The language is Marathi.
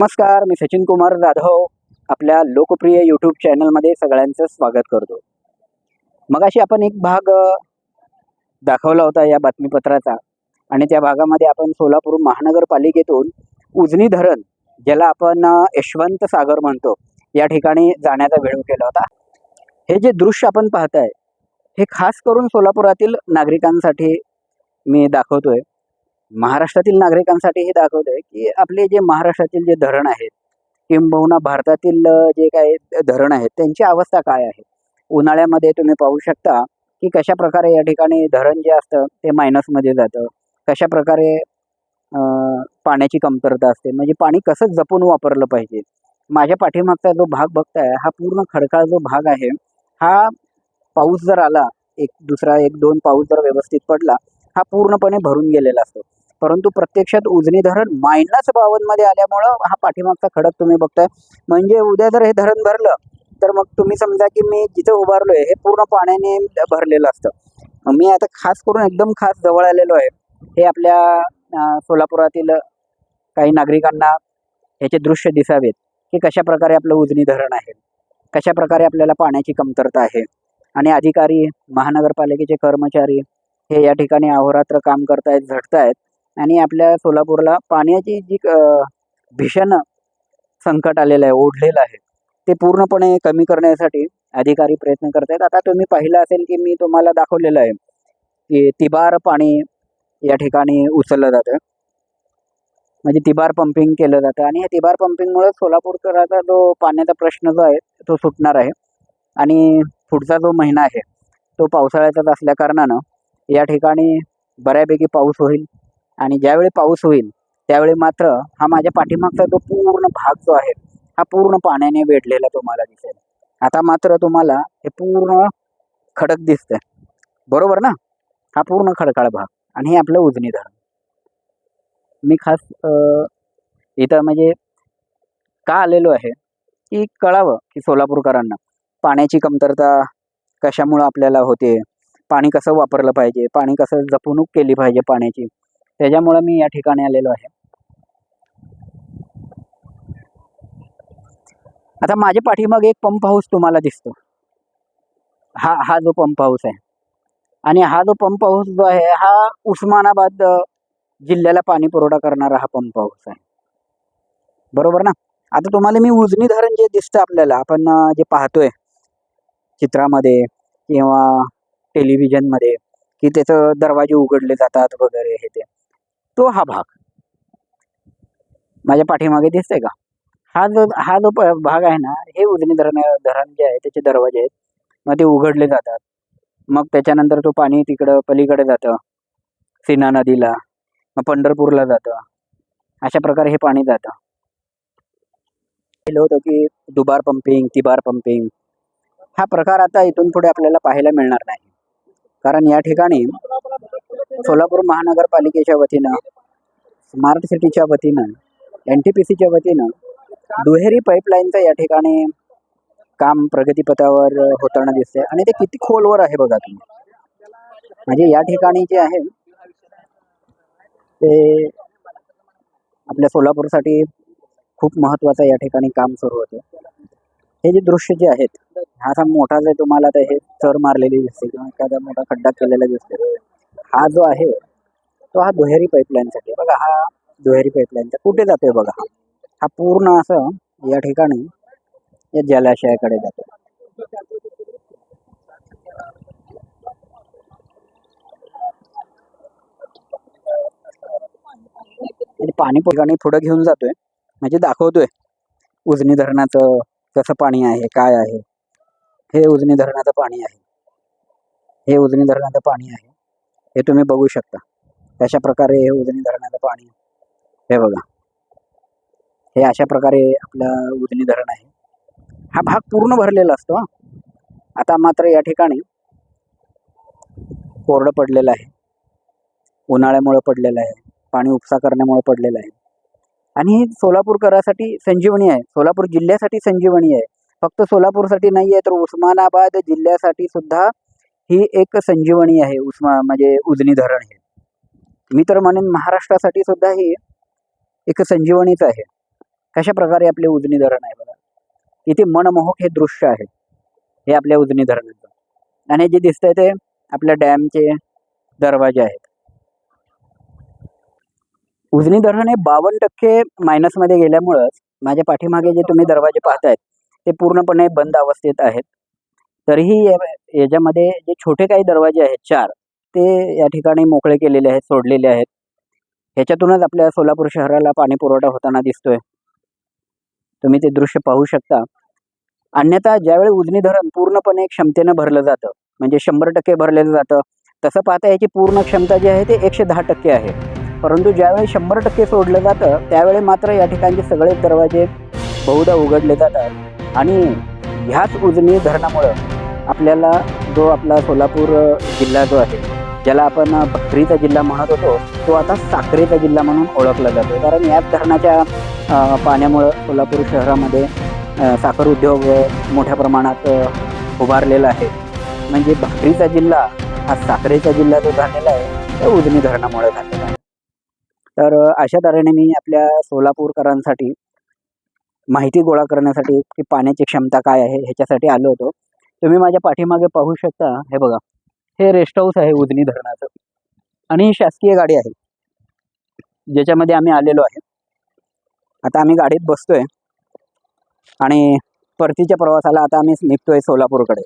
नमस्कार मी सचिन कुमार जाधव आपल्या लोकप्रिय यूट्यूब चॅनलमध्ये सगळ्यांचं स्वागत करतो. मगाशी आपण एक भाग दाखवला होता या बातमीपत्राचा आणि त्या भागामध्ये आपण सोलापूर महानगरपालिकेतून उजनी धरण ज्याला आपण यशवंत सागर म्हणतो या ठिकाणी जाण्याचा व्हिडिओ केला होता. हे जे दृश्य आपण पाहताय हे खास करून सोलापुरातील नागरिकांसाठी मी दाखवतोय. महाराष्ट्रातील नागरिकांसाठी हे दाखवतोय की आपले जे महाराष्ट्रातील जे धरण आहेत किंबहुना भारतातील जे काही धरण आहेत त्यांची अवस्था काय आहे? उन्हाळ्यामध्ये तुम्ही पाहू शकता की कशा प्रकारे या ठिकाणी धरण जे असतं ते मायनसमध्ये जातं. कशा प्रकारे पाण्याची कमतरता असते. म्हणजे पाणी कसं जपून वापरलं पाहिजे? माझ्या पाठीमागचा जो भाग बघताय हा पूर्ण खडकाळ जो भाग आहे हा पाऊस जर आला एक दुसरा एक दोन पाऊस जर व्यवस्थित पडला हा पूर्णपणे भरून गेलेला असतो. परंतु प्रत्यक्षात उजनी धरण मायनस बावनमध्ये आल्यामुळं हा पाठीमागचा खडक तुम्ही बघताय. म्हणजे उद्या जर हे धरण भरलं तर मग तुम्ही समजा की मी जिथे उभारलोय हे पूर्ण पाण्याने भरलेलं असतं. मी आता खास करून एकदम खास जवळ आलेलो आहे. हे आपल्या सोलापुरातील काही नागरिकांना ह्याचे दृश्य दिसावेत की कशा प्रकारे आपलं उजनी धरण आहे. कशा प्रकारे आपल्याला पाण्याची कमतरता आहे. आणि अधिकारी महानगरपालिकेचे कर्मचारी हे या ठिकाणी अहोरात्र काम करतायत झटतायत आणि आपल्या सोलापूरला पाण्याची जी भीषण संकट आलेलं आहे ओढलेलं आहे ते पूर्णपणे कमी करण्यासाठी अधिकारी प्रयत्न करत आहेत आता तुम्ही पाहिलं असेल की मी तुम्हाला दाखवलेलं आहे की तिबार पाणी या ठिकाणी उचललं जातं. म्हणजे तिबार पंपिंग केलं जातं आणि या तिबार पंपिंगमुळे सोलापूरकराचा जो पाण्याचा प्रश्न जो आहे तो सुटणार आहे. आणि पुढचा जो महिना आहे तो पावसाळ्याचाच असल्या कारणानं या ठिकाणी बऱ्यापैकी पाऊस होईल. आणि ज्यावेळी पाऊस होईल त्यावेळी मात्र हा माझ्या पाठीमागचा जो पूर्ण भाग जो आहे हा पूर्ण पाण्याने वेढलेला तुम्हाला दिसेल. आता मात्र तुम्हाला हे पूर्ण खडक दिसतंय. बरोबर ना? हा पूर्ण खडकाळ भाग आणि हे आपलं उजनी धरण. मी खास इथं म्हणजे का आलेलो आहे? की कळावं की सोलापूरकरांना पाण्याची कमतरता कशामुळं आपल्याला होते? पाणी कसं वापरलं पाहिजे? पाणी कसं जपणूक केली पाहिजे पाण्याची? त्याच्यामुळे मी या ठिकाणी आलेलो आहे. आता माझ्या पाठीमागे एक पंप हाऊस तुम्हाला दिसतो. हा हा जो पंप हाऊस आहे. आणि हा जो पंप हाऊस जो आहे हा उस्मानाबाद जिल्ह्याला पाणी पुरवठा करणारा हा पंप हाऊस आहे. बरोबर ना? आता तुम्हाला मी उजनी धरण जे दिसतं आपल्याला आपण जे पाहतोय चित्रामध्ये किंवा टेलिव्हिजनमध्ये की त्याचं दरवाजे उघडले जातात वगैरे हे ते. तो हा भाग. माझ्या पाठीमागे दिसतंय का? हा जो हा जो भाग आहे ना हे उजनी धरण धरण जे आहे त्याचे दरवाजे आहेत. मग ते उघडले जातात. मग त्याच्यानंतर तो पाणी तिकडं पलीकडे जातं. सीना नदीला मग पंढरपूरला जातं. अशा प्रकारे हे पाणी जातं. केलं होतं की दुबार पंपिंग तिबार पंपिंग. हा प्रकार आता इथून पुढे आपल्याला पाहायला मिळणार नाही. कारण या ठिकाणी सोलापूर महानगरपालिकेच्या वतीनं स्मार्ट सिटीच्या वतीनं एन टी पी सीच्या वतीनं दुहेरी पाईपलाईनचं या ठिकाणी काम प्रगतीपथावर होताना दिसते आणि ते किती खोलवर आहे बघा तुम्ही. म्हणजे या ठिकाणी जे आहे ते आपल्या सोलापूरसाठी खूप महत्त्वाचं या ठिकाणी काम सुरू होतं. हे जे दृश्य जे आहेत हा असा मोठा जे तुम्हाला आता हे चर मारलेली दिसते किंवा एखादा मोठा खड्डा केलेला दिसते हा जो आहे तो हा दुहेरी पाईपलाईनसाठी बघा हा दुहेरी पाईपलाईनचा कुठे जातोय बघा हा? हा पूर्ण असं या ठिकाणी या जलाशयाकडे जातो म्हणजे पाणी ठिकाणी पुढं घेऊन जातोय. म्हणजे दाखवतोय. उजनी धरणाचं कसं पाणी आहे काय आहे. हे उजनी धरणाचं पाणी आहे. हे उजनी धरणाचं पाणी आहे. हे तुम्ही बघू शकता. कशा प्रकारे हे उजनी धरणाचं पाणी हे बघा. हे अशा प्रकारे आपलं उजनी धरण आहे. हा भाग पूर्ण भरलेला असतो आता मात्र या ठिकाणी कोरडं पडलेलं आहे. उन्हाळ्यामुळे पडलेलं आहे. पाणी उपसा करण्यामुळे पडलेलं आहे. आणि हे सोलापूरकरासाठी संजीवनी आहे. सोलापूर जिल्ह्यासाठी संजीवनी आहे. फक्त सोलापूरसाठी नाही आहे तर उस्मानाबाद जिल्ह्यासाठी सुद्धा ही एक संजीवनी आहे उस्मा म्हणजे उजनी धरण हे. मी तर म्हणेन महाराष्ट्रासाठी सुद्धा ही एक संजीवनीच आहे. कशा प्रकारे आपले उजनी धरण आहे बघा. इथे मनमोहक हे दृश्य आहे हे आपल्या उजनी धरणाचं. आणि जे दिसतंय ते आपल्या डॅमचे दरवाजे आहेत. उजनी धरण हे बावन्न टक्के मायनसमध्ये गेल्यामुळंच माझ्या पाठीमागे जे तुम्ही दरवाजे पाहतायत ते पूर्णपणे बंद अवस्थेत आहेत. तरीही याच्यामध्ये जे छोटे काही दरवाजे आहेत चार ते या ठिकाणी मोकळे केलेले आहेत सोडलेले आहेत. ह्याच्यातूनच आपल्या सोलापूर शहराला पाणी पुरवठा होताना दिसतोय. तुम्ही ते दृश्य पाहू शकता. अन्यथा ज्यावेळी उजनी धरण पूर्णपणे क्षमतेनं भरलं जातं म्हणजे शंभर टक्के भरलेलं जातं तसं पाहता याची पूर्ण क्षमता जी आहे ते एकशे दहा टक्के आहे. परंतु ज्यावेळी शंभर टक्के सोडलं जातं त्यावेळी मात्र या ठिकाणचे सगळे दरवाजे बहुधा उघडले जातात. आणि ह्याच उजनी धरणामुळं आपल्याला जो आपला सोलापूर जिल्हा जो आहे ज्याला आपण भक्रीचा जिल्हा म्हणत होतो तो आता साखरेचा जिल्हा म्हणून ओळखला जातो. कारण याच धरणाच्या पाण्यामुळं सोलापूर शहरामध्ये साखर उद्योग मोठ्या प्रमाणात उभारलेला आहे. म्हणजे भाकरीचा जिल्हा हा साखरेचा जिल्हा जो झालेला आहे त्या उजनी धरणामुळे झालेला आहे. तर अशा तऱ्हेने मी आपल्या सोलापूरकरांसाठी माहिती गोळा करण्यासाठी की पाण्याची क्षमता काय आहे ह्याच्यासाठी आलो होतो. तुम्ही माझ्या पाठीमागे पाहू शकता हे बघा. हे रेस्ट हाऊस आहे उजनी धरणाचं. आणि ही शासकीय गाडी आहे. ज्याच्यामध्ये आम्ही आलेलो आहे. आता आम्ही गाडीत बसतोय. आणि परतीच्या प्रवासाला आता आम्ही निघतोय सोलापूरकडे.